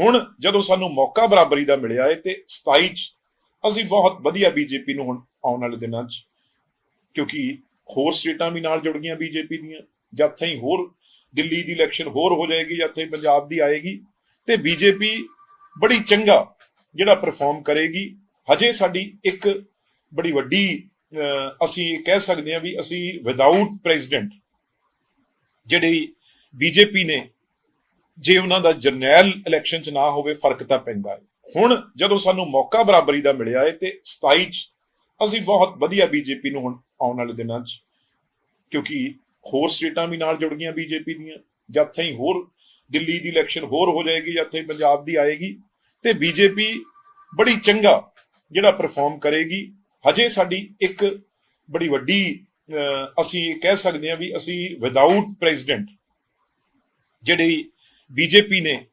ਹੁਣ ਜਦੋਂ ਸਾਨੂੰ ਮੌਕਾ ਬਰਾਬਰੀ ਦਾ ਮਿਲਿਆ ਹੈ ਤੇ 27 ਚ ਅਸੀਂ ਬਹੁਤ ਵਧੀਆ ਬੀਜੇਪੀ ਨੂੰ ਹੁਣ ਆਉਣ ਵਾਲੇ ਦਿਨਾਂ ਚ, ਕਿਉਂਕਿ ਹੋਰ ਸਟੇਟਾਂ ਵੀ ਨਾਲ ਜੁੜ ਗਈਆਂ ਬੀਜੇਪੀ ਦੀਆਂ ਜਦ ਤਾਈਂ ਹੋਰ ਦਿੱਲੀ ਦੀ ਇਲੈਕਸ਼ਨ ਹੋਰ ਹੋ ਜਾਏਗੀ ਜਦ ਤਾਈਂ ਪੰਜਾਬ ਦੀ ਆਏਗੀ, ਤੇ ਬੀਜੇਪੀ ਬੜੀ ਚੰਗਾ ਜਿਹੜਾ ਪਰਫਾਰਮ ਕਰੇਗੀ। ਹਜੇ ਸਾਡੀ ਇੱਕ ਬੜੀ ਵੱਡੀ ਅਸੀਂ ਕਹਿ ਸਕਦੇ ਹਾਂ ਵੀ ਅਸੀਂ ਵਿਦਆਊਟ ਪ੍ਰੈਜ਼ੀਡੈਂਟ ਜਿਹੜੀ ਬੀਜੇਪੀ ਨੇ ਜੇ ਉਹਨਾਂ ਦਾ ਜਰਨੈਲ ਇਲੈਕਸ਼ਨ ਚ ਨਾ ਹੋਵੇ, ਫ਼ਰਕ ਤਾਂ ਪੈਂਦਾ ਹੈ। ਹੁਣ ਜਦੋਂ ਸਾਨੂੰ ਮੌਕਾ ਬਰਾਬਰੀ ਦਾ ਮਿਲਿਆ ਹੈ ਤੇ 27 ਚ ਅਸੀਂ ਬਹੁਤ ਵਧੀਆ ਬੀਜੇਪੀ ਨੂੰ ਹੁਣ ਆਉਣ ਵਾਲੇ ਦਿਨਾਂ ਚ, ਕਿਉਂਕਿ ਹੋਰ ਸਟੇਟਾਂ ਵੀ ਨਾਲ ਜੁੜ ਗਈਆਂ ਬੀਜੇਪੀ ਦੀਆਂ ਜਦ ਤਾਈਂ ਹੋਰ ਦਿੱਲੀ ਦੀ ਇਲੈਕਸ਼ਨ ਹੋਰ ਹੋ ਜਾਏਗੀ ਜਦ ਤਾਈਂ ਪੰਜਾਬ ਦੀ ਆਏਗੀ, ਤੇ ਬੀਜੇਪੀ ਬੜੀ ਚੰਗਾ ਜਿਹੜਾ ਪਰਫਾਰਮ ਕਰੇਗੀ। ਹਜੇ ਸਾਡੀ ਇੱਕ ਬੜੀ ਵੱਡੀ ਅਸੀਂ ਕਹਿ ਸਕਦੇ ਹਾਂ ਵੀ ਅਸੀਂ ਵਿਦਆਊਟ ਪ੍ਰੈਜ਼ੀਡੈਂਟ ਜਿਹੜੀ ਬੀਜੇਪੀ ਨੇ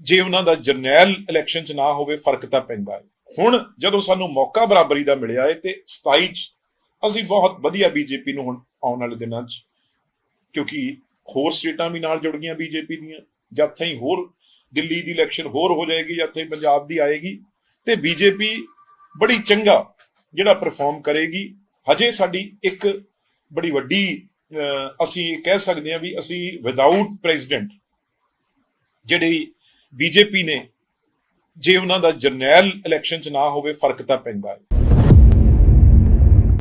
ਜੇ ਉਹਨਾਂ ਦਾ ਜਰਨੈਲ ਇਲੈਕਸ਼ਨ ਚ ਨਾ ਹੋਵੇ, ਫ਼ਰਕ ਤਾਂ ਪੈਂਦਾ ਹੈ। ਹੁਣ ਜਦੋਂ ਸਾਨੂੰ ਮੌਕਾ ਬਰਾਬਰੀ ਦਾ ਮਿਲਿਆ ਹੈ ਤੇ 27 ਚ ਅਸੀਂ ਬਹੁਤ ਵਧੀਆ ਬੀਜੇਪੀ ਨੂੰ ਹੁਣ ਆਉਣ ਵਾਲੇ ਦਿਨਾਂ ਚ, ਕਿਉਂਕਿ ਹੋਰ ਸਟੇਟਾਂ ਵੀ ਨਾਲ ਜੁੜ ਗਈਆਂ ਬੀਜੇਪੀ ਦੀਆਂ ਜਦ ਤਾਈਂ ਹੋਰ ਦਿੱਲੀ ਦੀ ਇਲੈਕਸ਼ਨ ਹੋਰ ਹੋ ਜਾਏਗੀ ਜਦ ਤਾਈਂ ਪੰਜਾਬ ਦੀ ਆਏਗੀ, ਤੇ ਬੀਜੇਪੀ ਬੜੀ ਚੰਗਾ ਜਿਹੜਾ ਪਰਫਾਰਮ ਕਰੇਗੀ। ਹਜੇ ਸਾਡੀ ਇੱਕ ਬੜੀ ਵੱਡੀ ਅਸੀਂ ਕਹਿ ਸਕਦੇ ਹਾਂ ਵੀ ਅਸੀਂ ਵਿਦਆਊਟ ਪ੍ਰੈਜ਼ੀਡੈਂਟ ਜਿਹੜੀ ਬੀਜੇਪੀ ਨੇ, ਜੇ ਉਹਨਾਂ ਦਾ ਜਰਨੈਲ ਇਲੈਕਸ਼ਨ ਚ ਨਾ ਹੋਵੇ, ਫ਼ਰਕ ਤਾਂ ਪੈਂਦਾ ਹੈ।